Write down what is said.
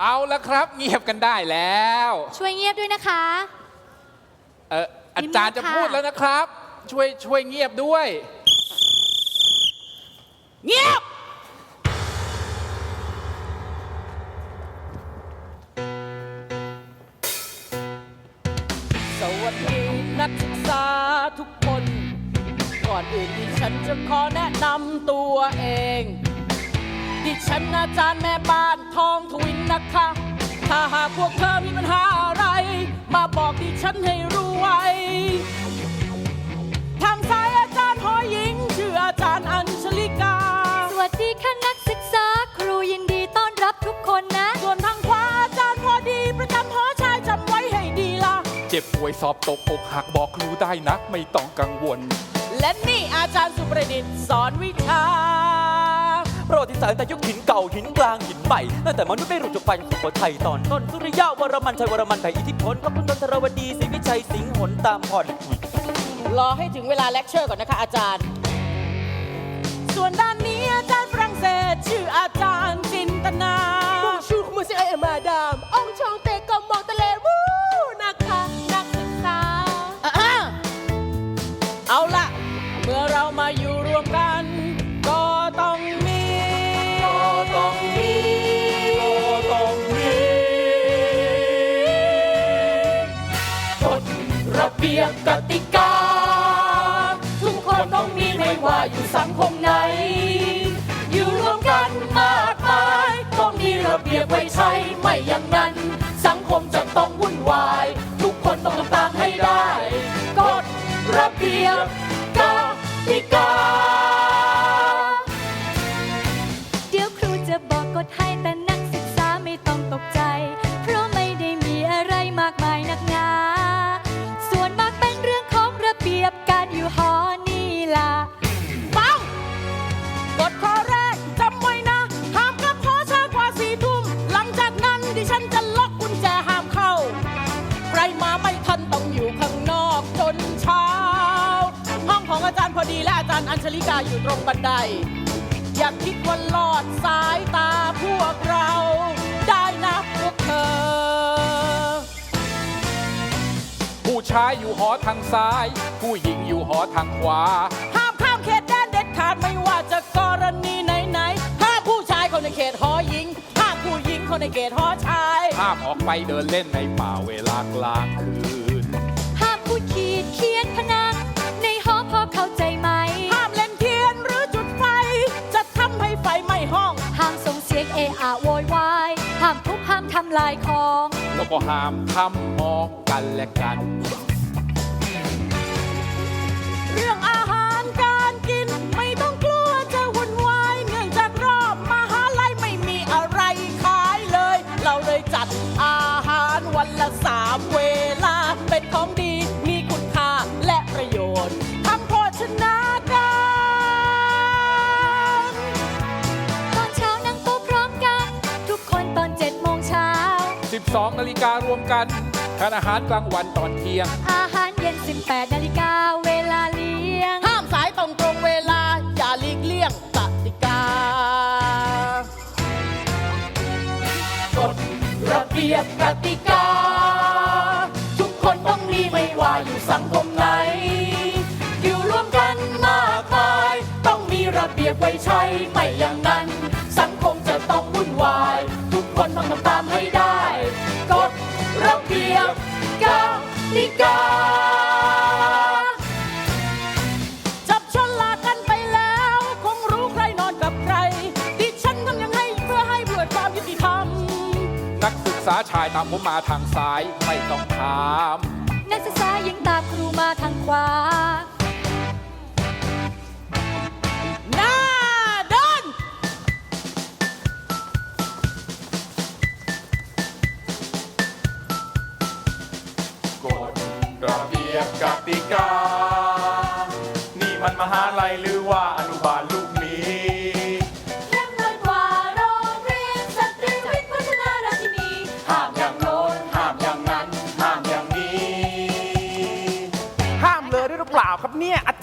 เอาละครับเงียบกันได้แล้ว ช่วยเงียบด้วยนะคะ เอออาจารย์จะค่ะพูดแล้วนะครับ ช่วยช่วยเงียบด้วย เงียบ สวัสดีนักศึกษาทุกคน ก่อนอื่นดิฉันจะขอแนะนำตัวเอง ดิฉันอาจารย์แม่บ้านทองทวินนะคะ ถ้าหากพวกเธอมีปัญหาอะไร มาบอกดิฉันให้รู้ไว้ ทางซ้ายอาจารย์หอหญิงชื่ออาจารย์อัญชลิกา สวัสดีค่ะนักศึกษาครูยินดีต้อนรับทุกคนนะ ส่วนทางขวาอาจารย์พอดีประจำหอชายจำไว้ให้ดีล่ะเจ็บป่วยสอบตกอกหักบอกครูได้นะ ไม่ต้องกังวล และนี่อาจารย์สุประดิษฐ์สอนวิชา ประวัติศาสตร์แต่ยุคหินเก่าหินกลางหินใหม่ตั้งแต่มนุษย์ไม่รู้จักฟันสุโขทัยตอนต้นสุริยะวรมันชัยวรมันไผ่อิทธิพลพระคุณนนทรวดีศรีวิชัยสิงห์หนตามพรอุ๊ยรอให้ถึงเวลาเลคเชอร์ก่อนนะคะอาจารย์ ส่วนด้านนี้อาจารย์ฝรั่งเศส ชื่ออาจารย์จินตนา Bonjour, monsieur et madame. Enchanté comme Montalais-vous นะคะนักศึกษาอะอะเอาละเมื่อเรามาอยู่รวมกัน บียบกติกา ทุกคนต้องมีไม่ว่าอยู่สังคมไหน อยู่รวมกันมากมายต้องมีระเบียบไว้ใช้ไม่อย่างนั้น สังคมจะต้องวุ่นวาย ทุกคนต้องทำตามให้ได้กฎระเบียบกติกา พอดีและอาจารย์อัญชลิกาอยู่ตรงบันได อย่าคิดว่าหลอดสายตาพวกเรา ได้นะพวกเธอ ผู้ชายอยู่หอทางซ้าย ผู้หญิงอยู่หอทางขวา ห้ามข้ามเขตแดนเด็ดขาดไม่ว่าจะกรณีไหนๆห้ามผู้ชายคนในเขตหอหญิงห้ามผู้หญิงคนในเขตหอชาย ห้ามออกไปเดินเล่นในป่าเวลากลางคืน ทุบห้ามทำลายของ แล้วก็ห้ามทำมองกันและกัน เรื่องอาหารการ 12 นาฬิการวมกันทานอาหารกลางวันตอนเที่ยง อาหารเย็น 18นาฬิกาเวลาเลี้ยง ห้ามสายตรงตรงเวลา อย่าหลีกเลี่ยงกติกากฎระเบียบกติกา ทุกคนต้องมีไม่ว่าอยู่สังคม ผมมาทางซ้ายไม่ต้องถาม นักศึกษาหญิงตามครูมาทางขวา หน้าเดิน กฎระเบียบกติกา นี่มันมหาลัยหรือว่า 面啊